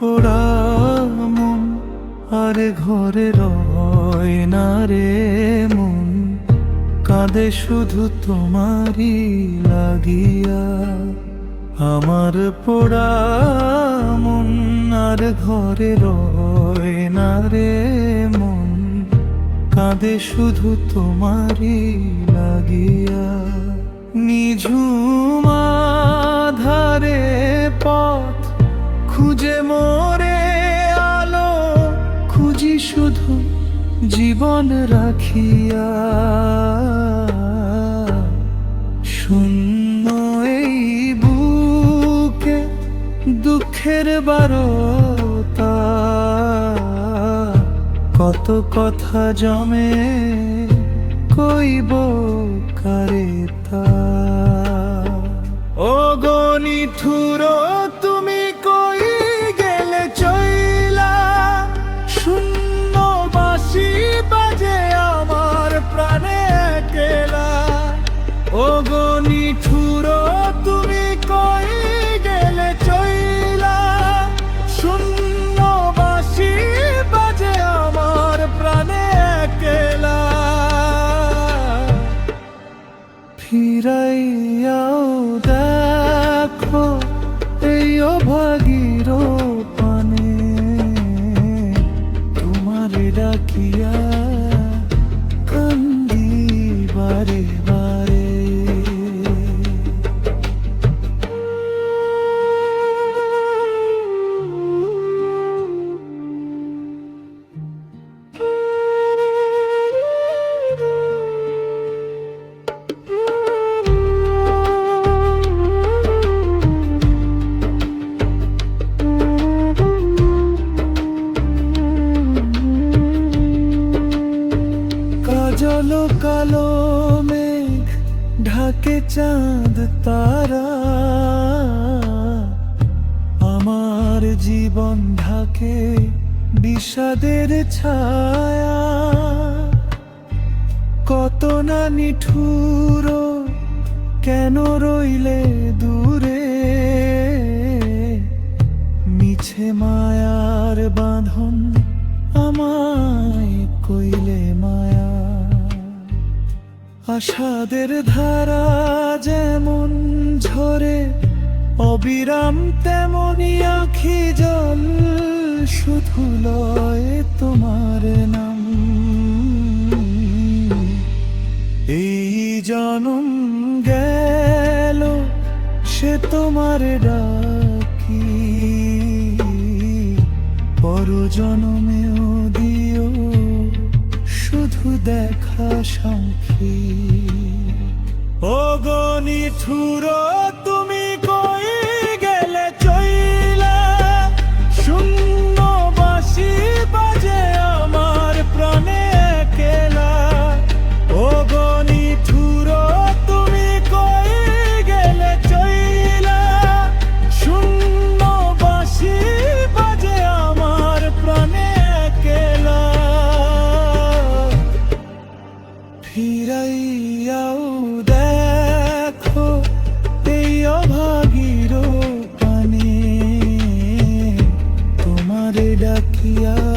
পোড়া মন, আরে ঘরে রয় না রে মন। কাঁদে শুধু তোমারই লাগিয়া। আমার পোড়া মন, আর ঘরে রয় না রে মন। কাঁদে শুধু তোমারই লাগিয়া। জীবন রাখিয়া শূন্য এই বুকে দুঃখের বারতা। কত কথা জমে কইব কারে তা? ও গনি ঠুরো ডাকিয়া কাজল কালো মেঘ ঢাকে চাঁদ তারা। আমার জীবন ঢাকে বিষাদের ছায়া। কত না নিঠুর কেন রইলে দূরে? মিছে মায়ার বাঁধন আমায় মায়া আশাদের ধারা যেমন ঝরে, অবিরাম তেমনি আখি জল, শুধু লয় তোমার নাম। এই জনম গেল, সে তোমার ডাকি। পর জনমেও দেখা সংখী ও ঠুরো ফিরাইয়াও দেখো এই অভাগীর পানে তোমারে ডাকিয়া